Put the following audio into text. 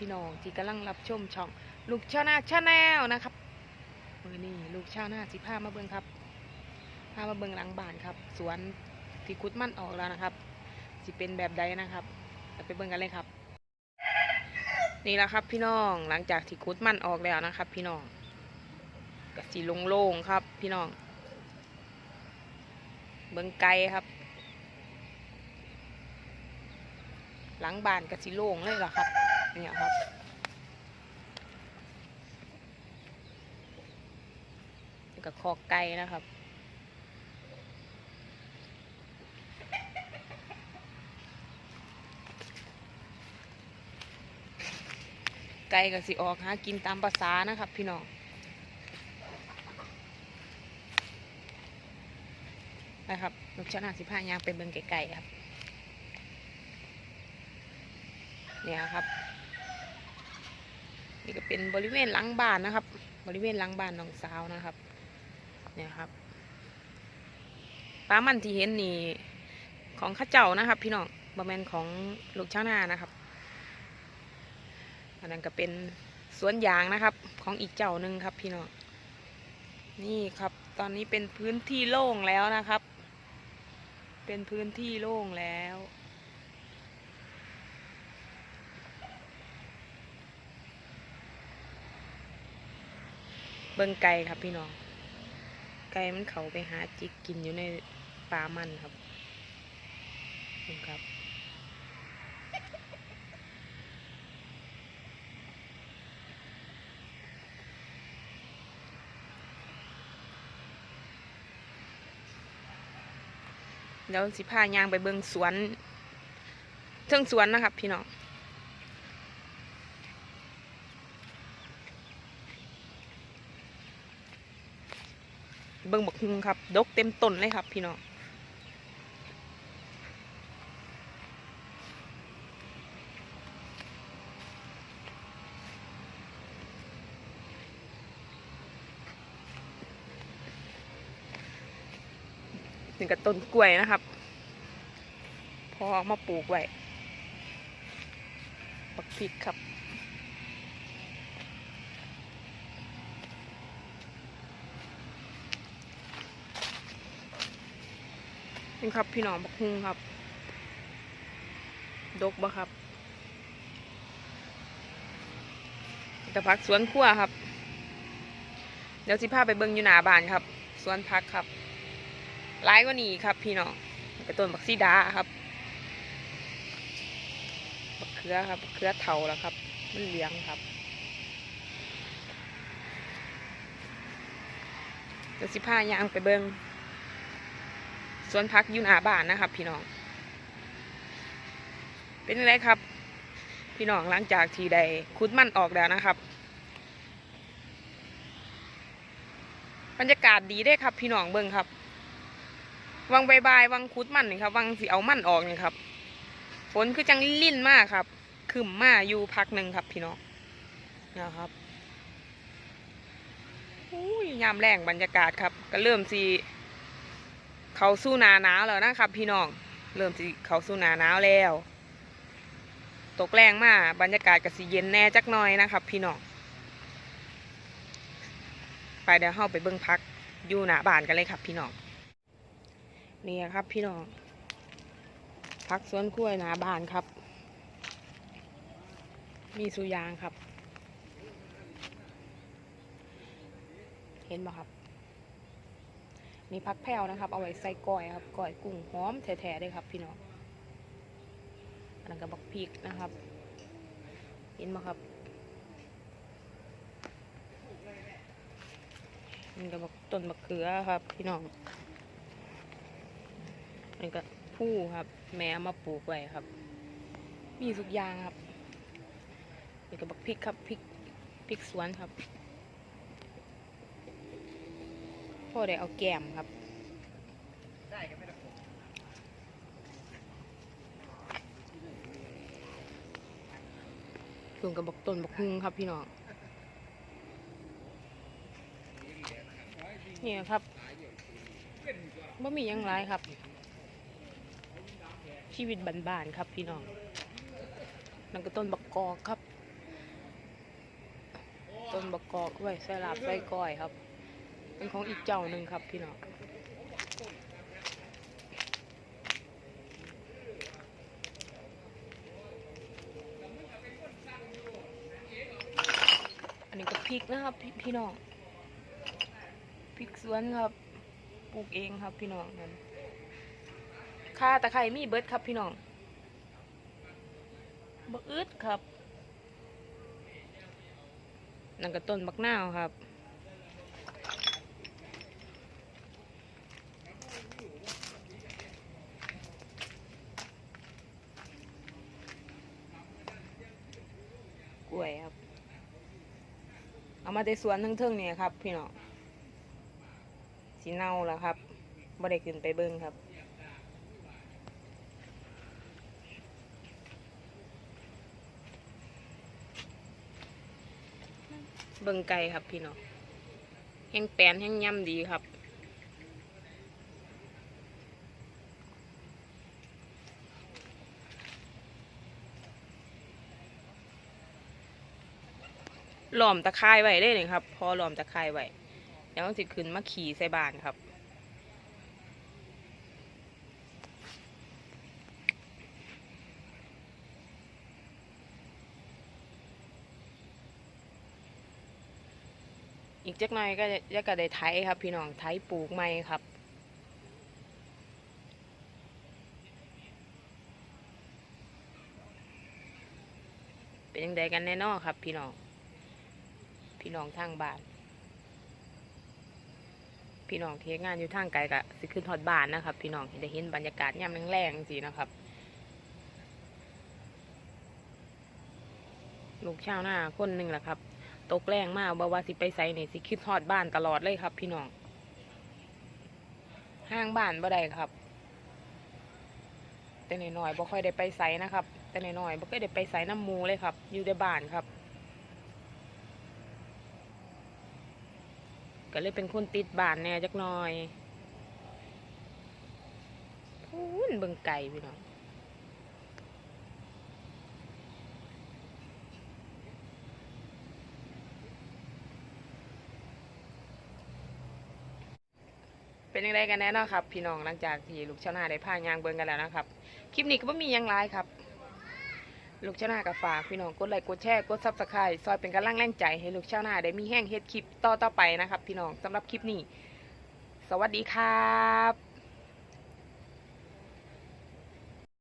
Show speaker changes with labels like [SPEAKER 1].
[SPEAKER 1] พี่น้องที่กำลังรับชมช่อง ลูกชาวนาชาแนลนะครับมือนี้ลูกชาวนาสิพามาเบิ่งครับพามาเบิ่งหลังบ้านครับ สวนที่คุดมันออกแล้วนะครับสิเป็นแบบใดนะครับไปเบิ่งกันเลยครับ นี่แหละครับพี่น้องหลังจากที่คุดมันออกแล้วนะครับ พี่น้องก็สีโล่งๆครับ พี่น้อง เบิ่งไกลครับหลังบ้านก็สิโล่งเลยล่ะครับ เนี่ยครับกับคอไก่นะครับไก่ก็สิออกหากินตามภาษานะครับ พี่น้องนะครับลูกชนะสิพายางไปเบิงไก่ๆครับ เนี่ยครับ นี่ก็เป็นบริเวณหลังบ้านนะครับ บริเวณหลังบ้านน้องสาวนะครับ เนี่ยครับปลามันที่เห็นนี่ของข้าเจ้านะครับ พี่น้องบะแมนของลูกชาวนานะครับอันนั้นก็เป็นสวนยางนะครับ ของอีกเจ้าหนึ่งครับ พี่น้องนี่ครับ ตอนนี้เป็นพื้นที่โล่งแล้วนะครับ เป็นพื้นที่โล่งแล้ว เบิ่งไก่ครับพี่น้อง ไก่มันเขาไปหาจิกกินอยู่ในป่ามันครับนี่ครับ เดี๋ยวสิพายางไปเบิ่งสวนเทิงสวนนะครับ พี่น้อง เบิ่งบักฮุงครับ ดกเต็มต้นเลยครับ พี่น้องถึงกับต้นกล้วยนะครับพอเอมาปลูกไว้ปักพริกครับ นี่ครับพี่น้องบักฮุงครับ ดกบ่ครับแต่พักสวนครัวครับ เดี๋ยวสิพาไปเบิ่งอยู่หน้าบ้านครับ สวนพักครับหลายกว่านี้ครับ พี่น้องแล้วก็ต้นบักซีดาครับบักเขือครับบักเขือเถาแล้วครับ มันเลี้ยงครับเดี๋ยวสิพายางไปเบิ่ง สวนพักยูน้าบ้านนะครับ พี่น้อง เป็นไรครับ พี่น้องหลังจากที่ได้คุดมันออกแล้วนะครับ บรรยากาศดีได้ครับ พี่น้องเบิ่งครับ วังใบายบายวังคุดมันนี่ครับ วังสีเอามันออกนี่ครับ ฝนคือจังลิ่นมากครับขึ้นมาอยู่พักหนึ่งครับ พี่น้องนะครับอุ้ยยามแรงบรรยากาศครับ ก็เริ่มสี เขาสู้หนาหนาวแล้วนะครับ พี่น้องเริ่มสิเขาสู้หนาหนาวแล้ว ตกแรงมากบรรยากาศก็สิเย็นแน่จักหน่อยนะครับ พี่น้องไปเดี๋ยวเข้าไปเบิ้งพักอยู่หน้าบ้านกันเลยครับ พี่น้องนี่ครับ พี่น้องพักสวนกล้วยหน้าบ้านครับ มีสุยางครับ เห็นไหมครับ มีพักแพ้วนะครับ เอาไว้ใส่ก้อยครับก้อยกุ้งหอมแท้ๆเลยครับ พี่น้องอันนั้นก็บักพริกนะครับ เห็นไหมครับนี่ก็บักต้นบักเขือครับ พี่น้องนี่ก็ผู้ครับ แม่มาปลูกไว้ครับ มีทุกยางครับนี่ก็บักพริกครับพริกพริกสวนครับ พ่อได้เอาแกมครับส่วนกับบักต้นบักฮุงครับพี่น้องนี่ครับบ่มียังไรครับ ชีวิตบ้านๆครับพี่น้องนั่นก็ต้นบักกอกครับ ต้นบักกอกไว้ใส่ลาบใส่ก้อยครับ เป็นของอีกเจ้าหนึ่งครับพี่น้องอันนี้ก็พริกนะครับพี่พี่น้องพริกสวนครับปลูกเองครับพี่น้องนั่นข่าตะไคร้มีเบิร์ดครับพี่น้องบักอึดครับนั่นก็ต้นบักนาวครับ กล้วยครับ เอามาแต่สวนทั้งเทิงๆเนี่ยครับ พี่น้องสีเน่าแล้วครับบ่ได้ขึ้นไปเบิ้งครับเบิ้งไก่ครับพี่น้องแห้งแปนแห้งย่ำดีครับ หลอมตะไคร้ไว้ได้เลยครับ พอหลอมตะไคร้ไว้เดี๋ยวมันสิขึ้นมาขี่ใส่บานครับอีกจักหน่อยก็จะจะก็ได้ไถครับ พี่น้องไถปลูกใหม่ครับ เป็นยังไงกันแน่นอครับ พี่น้อง พี่น้องทางบ้าน พี่น้องเทงานอยู่ทางไกลกะสิขึ้นฮอดบ้านนะครับ พี่น้องได้เห็นบรรยากาศยามแรงๆสินะครับ ลูกชาวนาคนหนึ่งแหละครับ ตกแรงมากบ่ว่าสิไปไสนี่สิคิดฮอดบ้านตลอดเลยครับ พี่น้องห้างบ้านบ่ได้ครับ แต่น้อยๆบ่ค่อยได้ไปไสนะครับ แต่น้อยๆบ่เคยได้ไปไสน้ำมูเลยครับ อยู่ในบ้านครับ ก็เลยเป็นคนติดบ้านแน่จักหน่อยพูนเบิ่งไก่พี่น้องเป็นยังไงกันแน่นาะครับ พี่น้องหลังจากที่ลูกชาวนาได้พายางเบิ่งกันแล้วนะครับ คลิปนี้ก็ไม่มียังไรครับ ลูกชาวนากับฝากพี่น้องกดไลค์กดแชร์กดซับสไครต์ซอยเป็นกำลังแรงใจให้ลูกชาวนาได้มีแห้งเฮ็ดคลิปต่อต่อไปนะครับ พี่น้องสำหรับคลิปนี้ สวัสดีครับ